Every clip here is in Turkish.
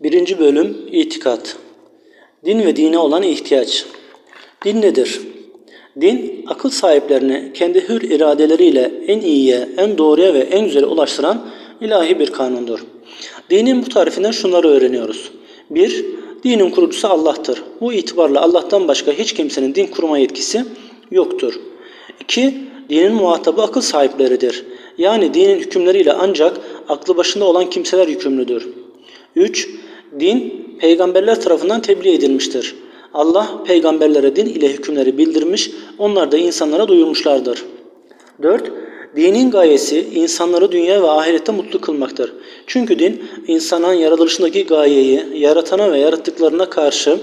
Birinci bölüm İtikat Din ve dine olan ihtiyaç Din nedir? Din, akıl sahiplerini kendi hür iradeleriyle en iyiye, en doğruya ve en güzele ulaştıran ilahi bir kanundur. Dinin bu tarifinden şunları öğreniyoruz. 1. Dinin kurucusu Allah'tır. Bu itibarla Allah'tan başka hiç kimsenin din kurma yetkisi yoktur. 2. Dinin muhatabı akıl sahipleridir. Yani dinin hükümleriyle ancak aklı başında olan kimseler yükümlüdür. 3. Din peygamberler tarafından tebliğ edilmiştir. Allah peygamberlere din ile hükümleri bildirmiş, onlar da insanlara duyurmuşlardır. 4. Dinin gayesi insanları dünya ve ahirette mutlu kılmaktır. Çünkü din insanın yaratılışındaki gayeyi, yaratana ve yarattıklarına karşı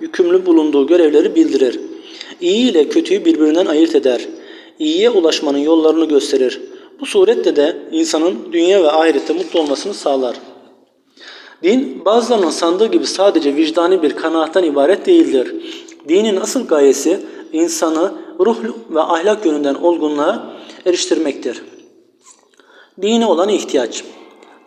yükümlü bulunduğu görevleri bildirir. İyi ile kötüyü birbirinden ayırt eder. İyiye ulaşmanın yollarını gösterir. Bu surette de insanın dünya ve ahirette mutlu olmasını sağlar. Din bazılarının sandığı gibi sadece vicdani bir kanaattan ibaret değildir. Dinin asıl gayesi insanı ruh ve ahlak yönünden olgunluğa eriştirmektir. Dine olan ihtiyaç.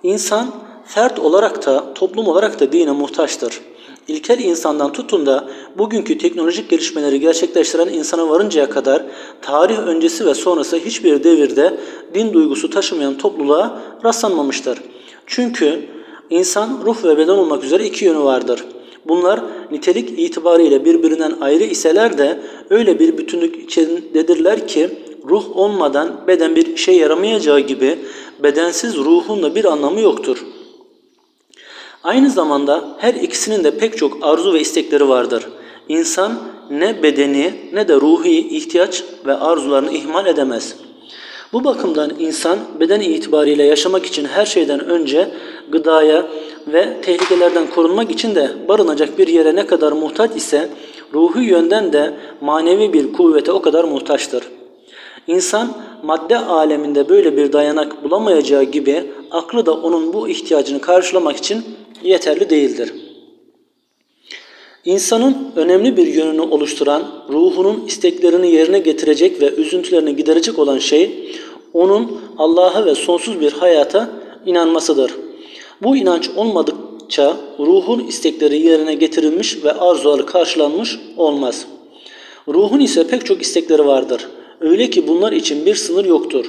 İnsan fert olarak da toplum olarak da dine muhtaçtır. İlkel insandan tutun da bugünkü teknolojik gelişmeleri gerçekleştiren insana varıncaya kadar tarih öncesi ve sonrası hiçbir devirde din duygusu taşımayan topluluğa rastlanmamıştır. Çünkü İnsan ruh ve beden olmak üzere iki yönü vardır. Bunlar nitelik itibariyle birbirinden ayrı iseler de öyle bir bütünlük içindedirler ki ruh olmadan beden bir işe yaramayacağı gibi bedensiz ruhun da bir anlamı yoktur. Aynı zamanda her ikisinin de pek çok arzu ve istekleri vardır. İnsan ne bedeni ne de ruhi ihtiyaç ve arzularını ihmal edemez.'' Bu bakımdan insan beden itibariyle yaşamak için her şeyden önce gıdaya ve tehlikelerden korunmak için de barınacak bir yere ne kadar muhtaç ise ruhu yönden de manevi bir kuvvete o kadar muhtaçtır. İnsan madde aleminde böyle bir dayanak bulamayacağı gibi aklı da onun bu ihtiyacını karşılamak için yeterli değildir. İnsanın önemli bir yönünü oluşturan, ruhunun isteklerini yerine getirecek ve üzüntülerini giderecek olan şey, onun Allah'a ve sonsuz bir hayata inanmasıdır. Bu inanç olmadıkça ruhun istekleri yerine getirilmiş ve arzuları karşılanmış olmaz. Ruhun ise pek çok istekleri vardır. Öyle ki bunlar için bir sınır yoktur.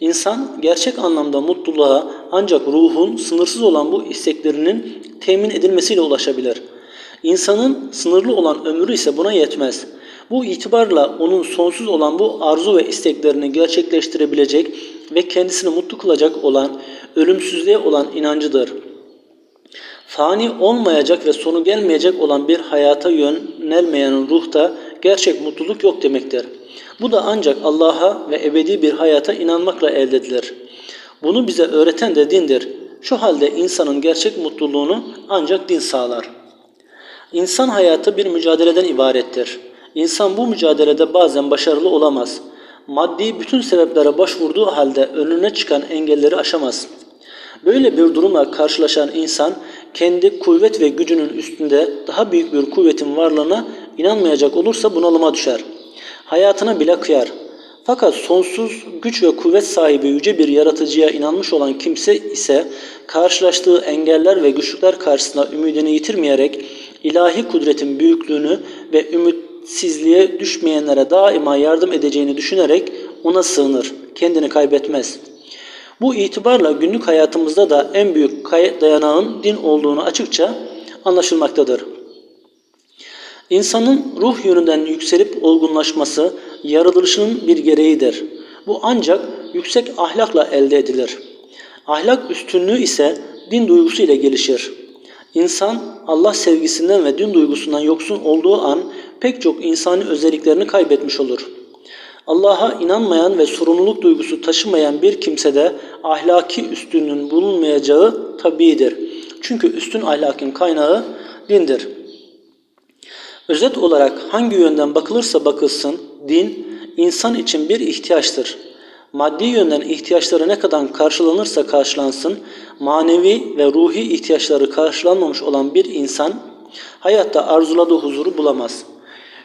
İnsan gerçek anlamda mutluluğa ancak ruhun sınırsız olan bu isteklerinin temin edilmesiyle ulaşabilir.'' İnsanın sınırlı olan ömrü ise buna yetmez. Bu itibarla onun sonsuz olan bu arzu ve isteklerini gerçekleştirebilecek ve kendisini mutlu kılacak olan, ölümsüzlüğe olan inancıdır. Fani olmayacak ve sonu gelmeyecek olan bir hayata yönelmeyen ruhta gerçek mutluluk yok demektir. Bu da ancak Allah'a ve ebedi bir hayata inanmakla elde edilir. Bunu bize öğreten de dindir. Şu halde insanın gerçek mutluluğunu ancak din sağlar.'' İnsan hayatı bir mücadeleden ibarettir. İnsan bu mücadelede bazen başarılı olamaz. Maddi bütün sebeplere başvurduğu halde önüne çıkan engelleri aşamaz. Böyle bir durumla karşılaşan insan kendi kuvvet ve gücünün üstünde daha büyük bir kuvvetin varlığına inanmayacak olursa bunalıma düşer. Hayatına bile kıyar. Fakat sonsuz güç ve kuvvet sahibi yüce bir yaratıcıya inanmış olan kimse ise karşılaştığı engeller ve güçlükler karşısında ümidini yitirmeyerek ilahi kudretin büyüklüğünü ve ümitsizliğe düşmeyenlere daima yardım edeceğini düşünerek ona sığınır, kendini kaybetmez. Bu itibarla günlük hayatımızda da en büyük dayanağın din olduğunu açıkça anlaşılmaktadır. İnsanın ruh yönünden yükselip olgunlaşması yaratılışının bir gereğidir. Bu ancak yüksek ahlakla elde edilir. Ahlak üstünlüğü ise din duygusu ile gelişir. İnsan Allah sevgisinden ve din duygusundan yoksun olduğu an pek çok insani özelliklerini kaybetmiş olur. Allah'a inanmayan ve sorumluluk duygusu taşımayan bir kimsede ahlaki üstünlüğün bulunmayacağı tabiidir. Çünkü üstün ahlakın kaynağı dindir. Özet olarak hangi yönden bakılırsa bakılsın din insan için bir ihtiyaçtır. Maddi yönden ihtiyaçları ne kadar karşılanırsa karşılansın, manevi ve ruhi ihtiyaçları karşılanmamış olan bir insan hayatta arzuladığı huzuru bulamaz.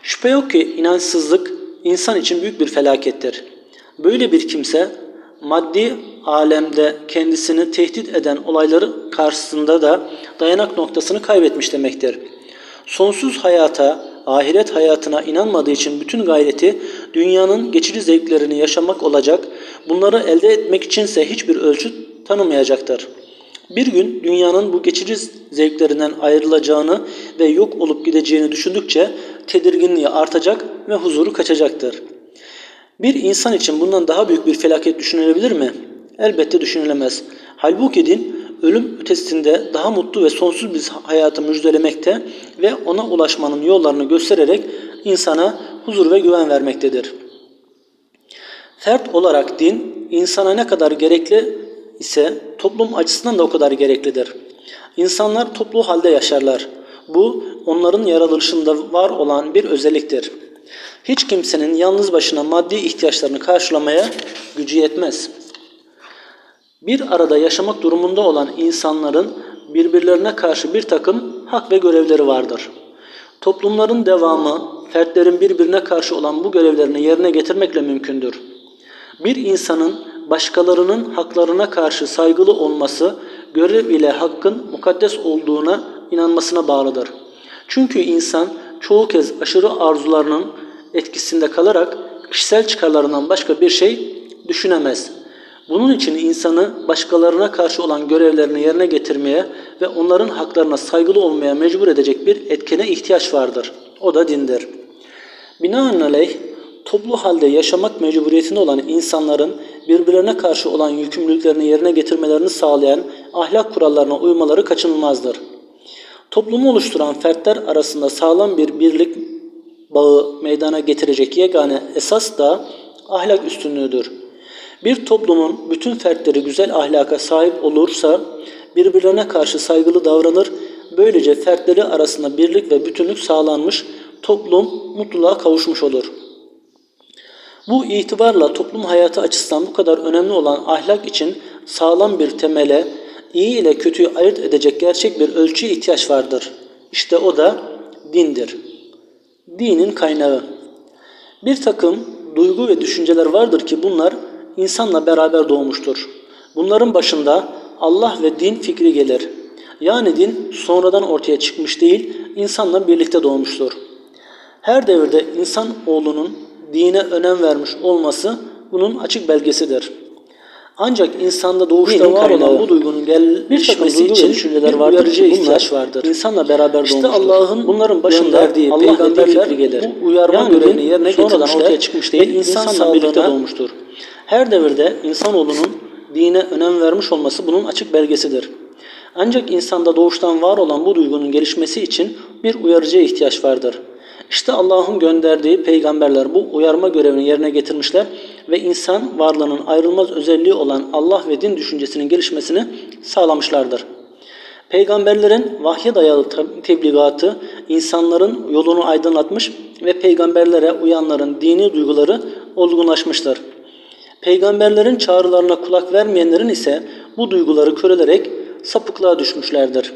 Şüphe yok ki inançsızlık insan için büyük bir felakettir. Böyle bir kimse maddi alemde kendisini tehdit eden olayları karşısında da dayanak noktasını kaybetmiş demektir. Sonsuz hayata, ahiret hayatına inanmadığı için bütün gayreti dünyanın geçici zevklerini yaşamak olacak, bunları elde etmek içinse hiçbir ölçüt tanımayacaktır. Bir gün dünyanın bu geçici zevklerinden ayrılacağını ve yok olup gideceğini düşündükçe tedirginliği artacak ve huzuru kaçacaktır. Bir insan için bundan daha büyük bir felaket düşünülebilir mi? Elbette düşünülemez. Halbuki din ölüm ötesinde daha mutlu ve sonsuz bir hayatı müjdelemekte ve ona ulaşmanın yollarını göstererek insana huzur ve güven vermektedir. Fert olarak din insana ne kadar gerekli ise toplum açısından da o kadar gereklidir. İnsanlar toplu halde yaşarlar. Bu onların yaratılışında var olan bir özelliktir. Hiç kimsenin yalnız başına maddi ihtiyaçlarını karşılamaya gücü yetmez. Bir arada yaşamak durumunda olan insanların birbirlerine karşı bir takım hak ve görevleri vardır. Toplumların devamı fertlerin birbirine karşı olan bu görevlerini yerine getirmekle mümkündür. Bir insanın başkalarının haklarına karşı saygılı olması görev ile hakkın mukaddes olduğuna inanmasına bağlıdır. Çünkü insan çoğu kez aşırı arzularının etkisinde kalarak kişisel çıkarlarından başka bir şey düşünemez. Bunun için insanı başkalarına karşı olan görevlerini yerine getirmeye ve onların haklarına saygılı olmaya mecbur edecek bir etkene ihtiyaç vardır. O da dindir. Binaenaleyh toplu halde yaşamak mecburiyetinde olan insanların birbirlerine karşı olan yükümlülüklerini yerine getirmelerini sağlayan ahlak kurallarına uymaları kaçınılmazdır. Toplumu oluşturan fertler arasında sağlam bir birlik bağı meydana getirecek yegane esas da ahlak üstünlüğüdür. Bir toplumun bütün fertleri güzel ahlaka sahip olursa birbirlerine karşı saygılı davranır, böylece fertleri arasında birlik ve bütünlük sağlanmış, toplum mutluluğa kavuşmuş olur. Bu itibarla toplum hayatı açısından bu kadar önemli olan ahlak için sağlam bir temele, iyi ile kötüyü ayırt edecek gerçek bir ölçüye ihtiyaç vardır. İşte o da dindir. Dinin kaynağı. Bir takım duygu ve düşünceler vardır ki bunlar insanla beraber doğmuştur. Bunların başında Allah ve din fikri gelir. Yani din sonradan ortaya çıkmış değil, insanla birlikte doğmuştur. Her devirde insan oğlunun dine önem vermiş olması bunun açık belgesidir. Ancak insanda doğuşta var olan bu duygunun gelişmesi için düşünceler vardır ki ihtiyaç vardır. İnsanla beraber işte Allah'ın bunların başında verdiği peygamberler gelir. Bu uyarma yani görevini yerine sonradan ortaya çıkmış değil, insanla birlikte doğmuştur. Her devirde insanoğlunun dine önem vermiş olması bunun açık belgesidir. Ancak insanda doğuştan var olan bu duygunun gelişmesi için bir uyarıcıya ihtiyaç vardır. İşte Allah'ın gönderdiği peygamberler bu uyarma görevini yerine getirmişler ve insan varlığının ayrılmaz özelliği olan Allah ve din düşüncesinin gelişmesini sağlamışlardır. Peygamberlerin vahye dayalı tebligatı insanların yolunu aydınlatmış ve peygamberlere uyanların dini duyguları olgunlaşmıştır. Peygamberlerin çağrılarına kulak vermeyenlerin ise bu duyguları körelerek sapıklığa düşmüşlerdir.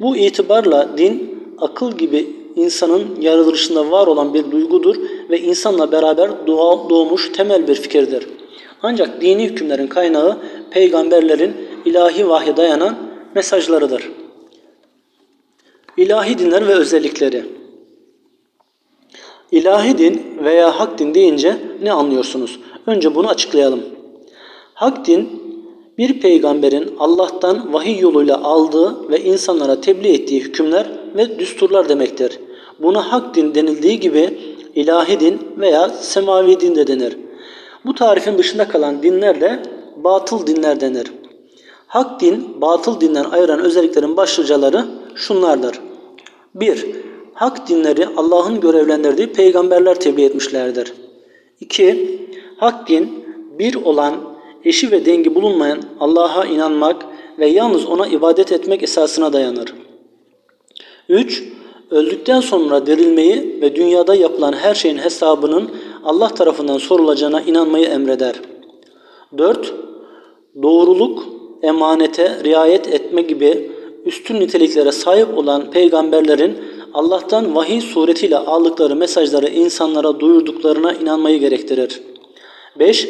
Bu itibarla din akıl gibi insanın yaratılışında var olan bir duygudur ve insanla beraber doğal doğmuş temel bir fikirdir. Ancak dini hükümlerin kaynağı peygamberlerin ilahi vahye dayanan mesajlarıdır. İlahi dinler ve özellikleri İlahi din veya hak din deyince ne anlıyorsunuz? Önce bunu açıklayalım. Hak din bir peygamberin Allah'tan vahiy yoluyla aldığı ve insanlara tebliğ ettiği hükümler ve düsturlar demektir. Buna hak din denildiği gibi ilahi din veya semavi din de denir. Bu tarifin dışında kalan dinler de batıl dinler denir. Hak din, batıl dinden ayıran özelliklerin başlıcaları şunlardır. 1. Hak dinleri Allah'ın görevlendirdiği peygamberler tebliğ etmişlerdir. 2. Hak din bir olan, eşi ve dengi bulunmayan Allah'a inanmak ve yalnız ona ibadet etmek esasına dayanır. 3. Öldükten sonra dirilmeyi ve dünyada yapılan her şeyin hesabının Allah tarafından sorulacağına inanmayı emreder. 4. Doğruluk, emanete riayet etme gibi üstün niteliklere sahip olan peygamberlerin Allah'tan vahiy suretiyle aldıkları mesajları insanlara duyurduklarına inanmayı gerektirir. 5.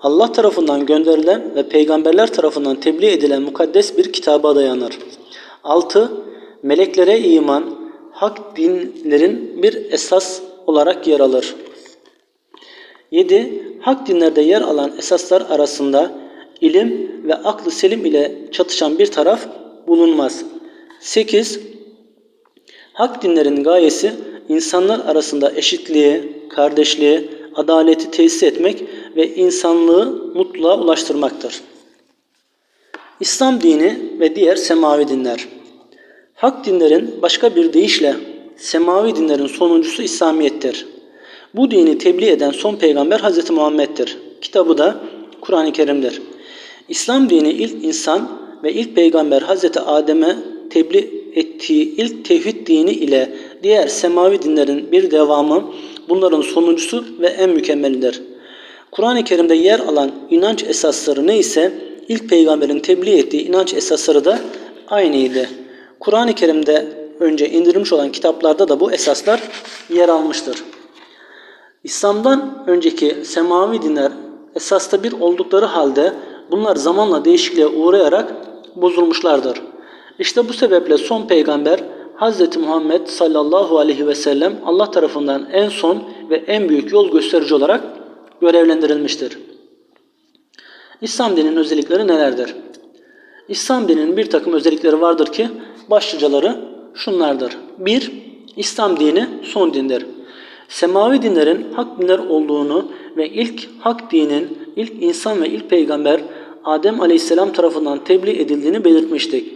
Allah tarafından gönderilen ve peygamberler tarafından tebliğ edilen mukaddes bir kitaba dayanır. 6. Meleklere iman, hak dinlerin bir esas olarak yer alır. 7. Hak dinlerde yer alan esaslar arasında ilim ve aklı selim ile çatışan bir taraf bulunmaz. 8. Hak dinlerin gayesi insanlar arasında eşitliği, kardeşliği, adaleti tesis etmek ve insanlığı mutluluğa ulaştırmaktır. İslam dini ve diğer semavi dinler. Hak dinlerin başka bir deyişle semavi dinlerin sonuncusu İslamiyettir. Bu dini tebliğ eden son peygamber Hz. Muhammed'dir. Kitabı da Kur'an-ı Kerim'dir. İslam dini ilk insan ve ilk peygamber Hz. Adem'e tebliğ ettiği ilk tevhid dini ile diğer semavi dinlerin bir devamı, bunların sonuncusu ve en mükemmelidir. Kur'an-ı Kerim'de yer alan inanç esasları neyse ilk peygamberin tebliğ ettiği inanç esasları da aynıydı. Kur'an-ı Kerim'de önce indirilmiş olan kitaplarda da bu esaslar yer almıştır. İslam'dan önceki semavi dinler esasta bir oldukları halde bunlar zamanla değişikliğe uğrayarak bozulmuşlardır. İşte bu sebeple son peygamber Hz. Muhammed sallallahu aleyhi ve sellem Allah tarafından en son ve en büyük yol gösterici olarak görevlendirilmiştir. İslam dininin özellikleri nelerdir? İslam dininin bir takım özellikleri vardır ki başlıcaları şunlardır. 1. İslam dini son dindir. Semavi dinlerin hak dinler olduğunu ve ilk hak dinin ilk insan ve ilk peygamber Adem aleyhisselam tarafından tebliğ edildiğini belirtmiştik.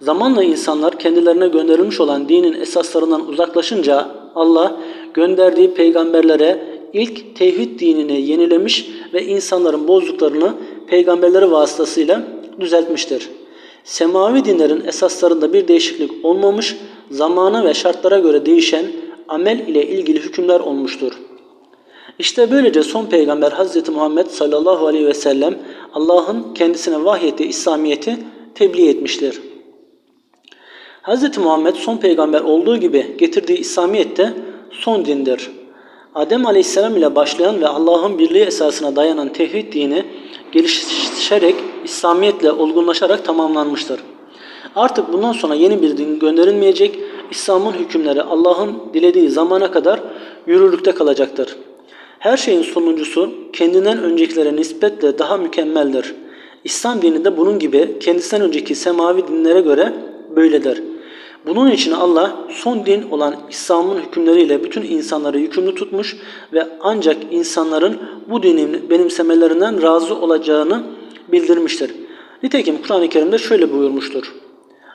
Zamanla insanlar kendilerine gönderilmiş olan dinin esaslarından uzaklaşınca Allah gönderdiği peygamberlere ilk tevhid dinini yenilemiş ve insanların bozduklarını peygamberleri vasıtasıyla düzeltmiştir. Semavi dinlerin esaslarında bir değişiklik olmamış, zamana ve şartlara göre değişen amel ile ilgili hükümler olmuştur. İşte böylece son peygamber Hz. Muhammed sallallahu aleyhi ve sellem Allah'ın kendisine vahyettiği İslamiyet'i tebliğ etmiştir. Hz. Muhammed son peygamber olduğu gibi getirdiği İslamiyet de son dindir. Adem Aleyhisselam ile başlayan ve Allah'ın birliği esasına dayanan tevhid dini gelişerek İslamiyetle olgunlaşarak tamamlanmıştır. Artık bundan sonra yeni bir din gönderilmeyecek, İslam'ın hükümleri Allah'ın dilediği zamana kadar yürürlükte kalacaktır. Her şeyin sonuncusu kendinden öncekilere nispetle daha mükemmeldir. İslam dini de bunun gibi kendisinden önceki semavi dinlere göre böyledir. Bunun için Allah son din olan İslam'ın hükümleriyle bütün insanları yükümlü tutmuş ve ancak insanların bu dinin benimsemelerinden razı olacağını bildirmiştir. Nitekim Kur'an-ı Kerim'de şöyle buyurmuştur.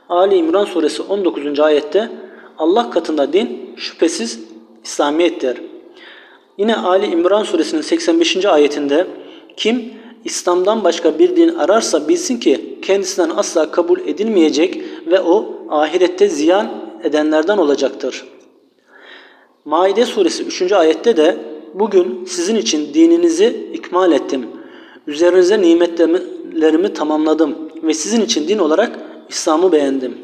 Ali İmran suresi 19. ayette Allah katında din şüphesiz İslamiyettir. Yine Ali İmran suresinin 85. ayetinde kim İslam'dan başka bir din ararsa bilsin ki kendisinden asla kabul edilmeyecek ve o ahirette ziyan edenlerden olacaktır. Maide suresi 3. ayette de bugün sizin için dininizi ikmal ettim. Üzerinize nimetlerimi tamamladım ve sizin için din olarak İslam'ı beğendim.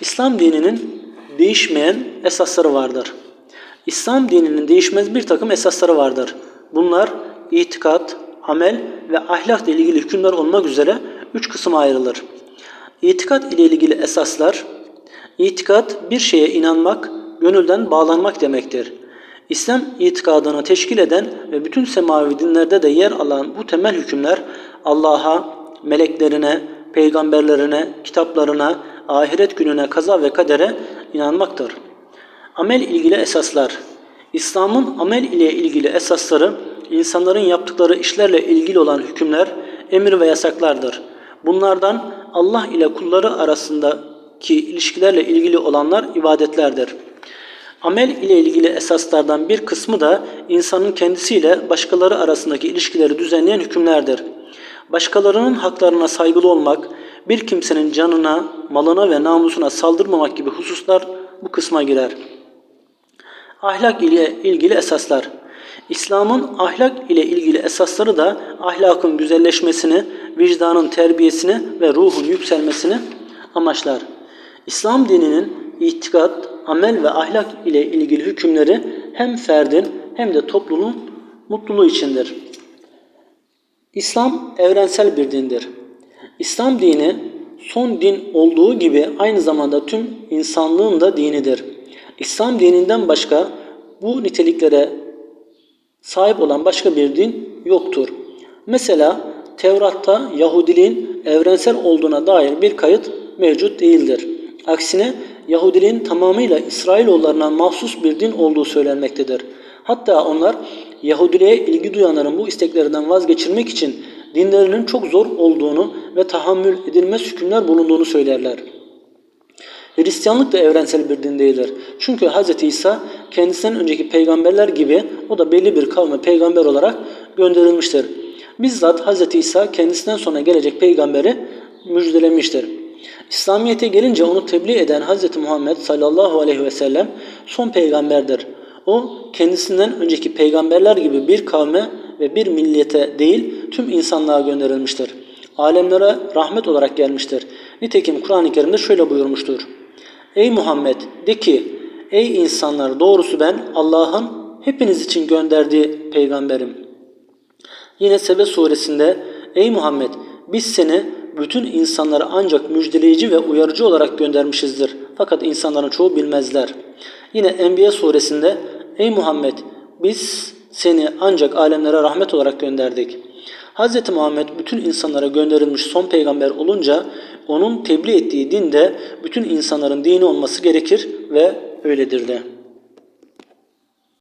İslam dininin değişmeyen esasları vardır. İslam dininin değişmez bir takım esasları vardır. Bunlar itikat, amel ve ahlakla ilgili hükümler olmak üzere üç kısma ayrılır. İtikat ile ilgili esaslar, itikat bir şeye inanmak, gönülden bağlanmak demektir. İslam itikadını teşkil eden ve bütün semavi dinlerde de yer alan bu temel hükümler Allah'a, meleklerine, peygamberlerine, kitaplarına, ahiret gününe, kaza ve kadere inanmaktır. Amel ilgili esaslar İslam'ın amel ile ilgili esasları insanların yaptıkları işlerle ilgili olan hükümler, emir ve yasaklardır. Bunlardan Allah ile kulları arasındaki ilişkilerle ilgili olanlar ibadetlerdir. Amel ile ilgili esaslardan bir kısmı da insanın kendisiyle başkaları arasındaki ilişkileri düzenleyen hükümlerdir. Başkalarının haklarına saygılı olmak, bir kimsenin canına, malına ve namusuna saldırmamak gibi hususlar bu kısma girer. Ahlak ile ilgili esaslar İslam'ın ahlak ile ilgili esasları da ahlakın güzelleşmesini, vicdanın terbiyesini ve ruhun yükselmesini amaçlar. İslam dininin itikat, amel ve ahlak ile ilgili hükümleri hem ferdin hem de topluluğun mutluluğu içindir. İslam evrensel bir dindir. İslam dini son din olduğu gibi aynı zamanda tüm insanlığın da dinidir. İslam dininden başka bu niteliklere sahip olan başka bir din yoktur. Mesela Tevrat'ta Yahudiliğin evrensel olduğuna dair bir kayıt mevcut değildir. Aksine Yahudiliğin tamamıyla İsrailoğullarına mahsus bir din olduğu söylenmektedir. Hatta onlar Yahudiliğe ilgi duyanların bu isteklerinden vazgeçirmek için dinlerinin çok zor olduğunu ve tahammül edilmez hükümler bulunduğunu söylerler. Hristiyanlık da evrensel bir din değildir. Çünkü Hz. İsa kendisinden önceki peygamberler gibi o da belli bir kavme peygamber olarak gönderilmiştir. Bizzat Hz. İsa kendisinden sonra gelecek peygamberi müjdelemiştir. İslamiyet'e gelince onu tebliğ eden Hz. Muhammed sallallahu aleyhi ve sellem son peygamberdir. O kendisinden önceki peygamberler gibi bir kavme ve bir millete değil tüm insanlığa gönderilmiştir. Alemlere rahmet olarak gelmiştir. Nitekim Kur'an-ı Kerim'de şöyle buyurmuştur. Ey Muhammed de ki ey insanlar doğrusu ben Allah'ın hepiniz için gönderdiği peygamberim. Yine Sebe suresinde ey Muhammed biz seni bütün insanlara ancak müjdeleyici ve uyarıcı olarak göndermişizdir. Fakat insanların çoğu bilmezler. Yine Enbiya suresinde ey Muhammed biz seni ancak alemlere rahmet olarak gönderdik. Hz. Muhammed bütün insanlara gönderilmiş son peygamber olunca onun tebliğ ettiği din de bütün insanların dini olması gerekir ve öyledir de.